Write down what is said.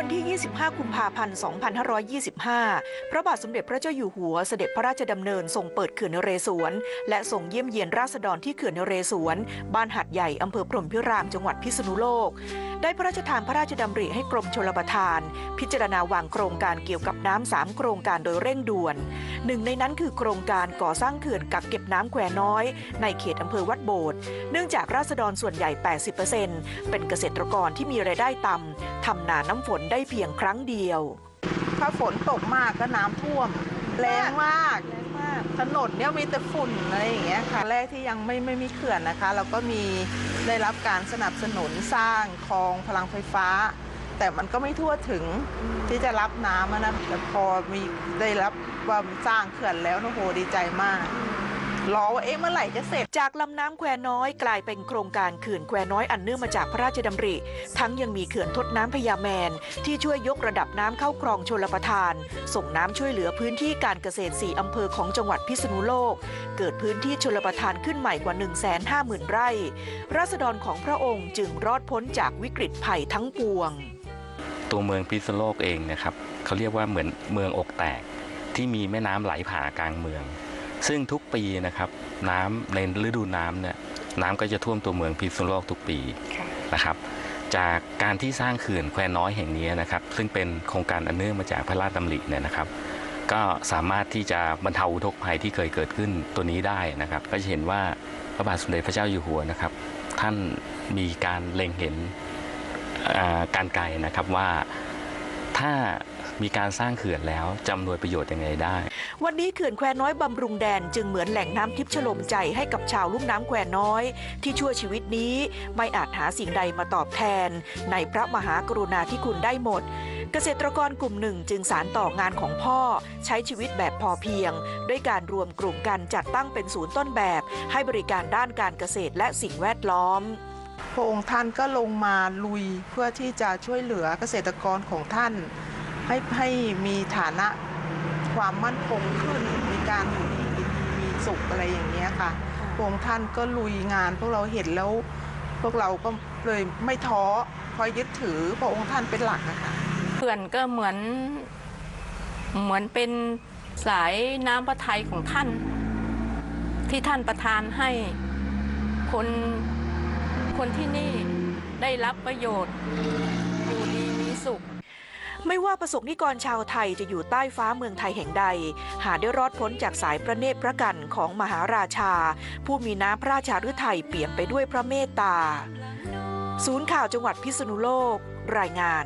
ันที่ 25 กุมภาพันธ์ 2525 พระบาทสมเด็จพระเจ้าอยู่หัวเสด็จพระราชดำเนินทรงเปิดเขื่อนนเรศวร และทรงเยี่ยมเยียนราษฎรที่เขื่อนนเรศวร บ้านหัดใหญ่อำเภอพรหมพิรามจังหวัดพิษณุโลก ได้พระราชทานพระราชดำริให้กรมชลประทาน พิจารณาวางโครงการเกี่ยวกับน้ำสามโครงการโดยเร่งด่วน หนึ่งในนั้นคือโครงการก่อสร้างเขื่อนกักเก็บน้ำแควน้อย ในเขตอำเภอวัดโบสเนื่องจากราษฎรส่วนใหญ่ 80%เป็นเกษตรกรที่มีรายได้ต่ำทำนาน้ำฝนได้เพียงครั้งเดียว ถ้าฝนตกมากก็น้ำท่วมแรงมาก ถนนเนี่ยมีแต่ฝุ่นอะไรอย่างเงี้ยค่ะ แรกที่ยังไม่ไม่มีเขื่อนนะคะ เราก็มีได้รับการสนับสนุนสร้างคลองพลังไฟฟ้า แต่มันก็ไม่ทั่วถึงที่จะรับน้ำอะนะแต่พอมีได้รับว่าสร้างเขื่อนแล้วโอ้โหดีใจมาก รอว่าเอ๊ะเมื่อไหร่จะเสร็จ จากลำน้ำแควน้อยกลายเป็นโครงการเขื่อนแควน้อยอันเนื่องมาจากพระราชดำริ ทั้งยังมีเขื่อนทดน้ำพญาแมน ที่ช่วยยกระดับน้ำเข้าคลองชลประทาน ส่งน้ำช่วยเหลือพื้นที่การเกษตร 4 อำเภอของจังหวัดพิษณุโลก เกิดพื้นที่ชลประทานขึ้นใหม่กว่า 1 5 0 0 0 0 ไร่ ราษฎรของพระองค์จึงรอดพ้นจากวิกฤตภัยทั้งปวง ตัวเมืองพิษณุโลกเองนะครับเขาเรียกว่าเหมือนเมืองอกแตกที่มีแม่น้ำไหลผ่ากลางเมือง ซึ่งทุกปีนะครับน้ำในฤดูน้ำเนี่ยน้ำก็จะท่วมตัวเมืองพิษณุโลกทุกปีนะครับ จากการที่สร้างเขื่อนแควน้อยแห่งนี้นะครับ ซึ่งเป็นโครงการอันเนื่องมาจากพระราชดำริเนี่ยนะครับ ก็สามารถที่จะบรรเทาอุทกภัยที่เคยเกิดขึ้นตัวนี้ได้นะครับ ก็จะเห็นว่าพระบาทสมเด็จพระเจ้าอยู่หัวนะครับ ท่านมีการเล็งเห็นอ่าการไกลนะครับว่าถ้า มีการสร้างเขื่อนแล้วจำนวยประโยชน์ยังไงได้ วันนี้เขื่อนแควน้อยบำรุงแดนจึงเหมือนแหล่งน้ำทิพย์ชโลมใจให้กับชาวลุ่มน้ำแควน้อย ที่ชั่วชีวิตนี้ไม่อาจหาสิ่งใดมาตอบแทน ในพระมหากรุณาธิคุณได้หมด เกษตรกรกลุ่มหนึ่งจึงสารต่องานของพ่อ ใช้ชีวิตแบบพอเพียง ด้วยการรวมกลุ่มกันจัดตั้งเป็นศูนย์ต้นแบบ ให้บริการด้านการเกษตรและสิ่งแวดล้อมพระองค์ท่านก็ลงมาลุยเพื่อที่จะช่วยเหลือเกษตรกรของท่าน ให้ให้มีฐานะความมั่นคงขึ้น มีการอยู่ดีกินดีมีสุขอะไรอย่างเงี้ยค่ะพระองค์ท่านก็ลุยงาน พวกเราเห็นแล้ว พวกเราก็เลยไม่ท้อคอยยึดถือพระองค์ท่านเป็นหลักอะค่ะเขื่อนก็เหมือนเหมือนเป็นสายน้ำพระทัยของท่าน ที่ท่านประทานให้คนคนที่นี่ได้รับประโยชน์อยู่ดีมีสุข ไม่ว่าประสบนิกรชาวไทยจะอยู่ใต้ฟ้าเมืองไทยแห่งใด หาได้รอดพ้นจากสายพระเนตรพระกันของมหาราชา ผู้มีน้ำพระราชาฤทัยเปี่ยมไปด้วยพระเมตตา ศูนย์ข่าวจังหวัดพิษณุโลก รายงาน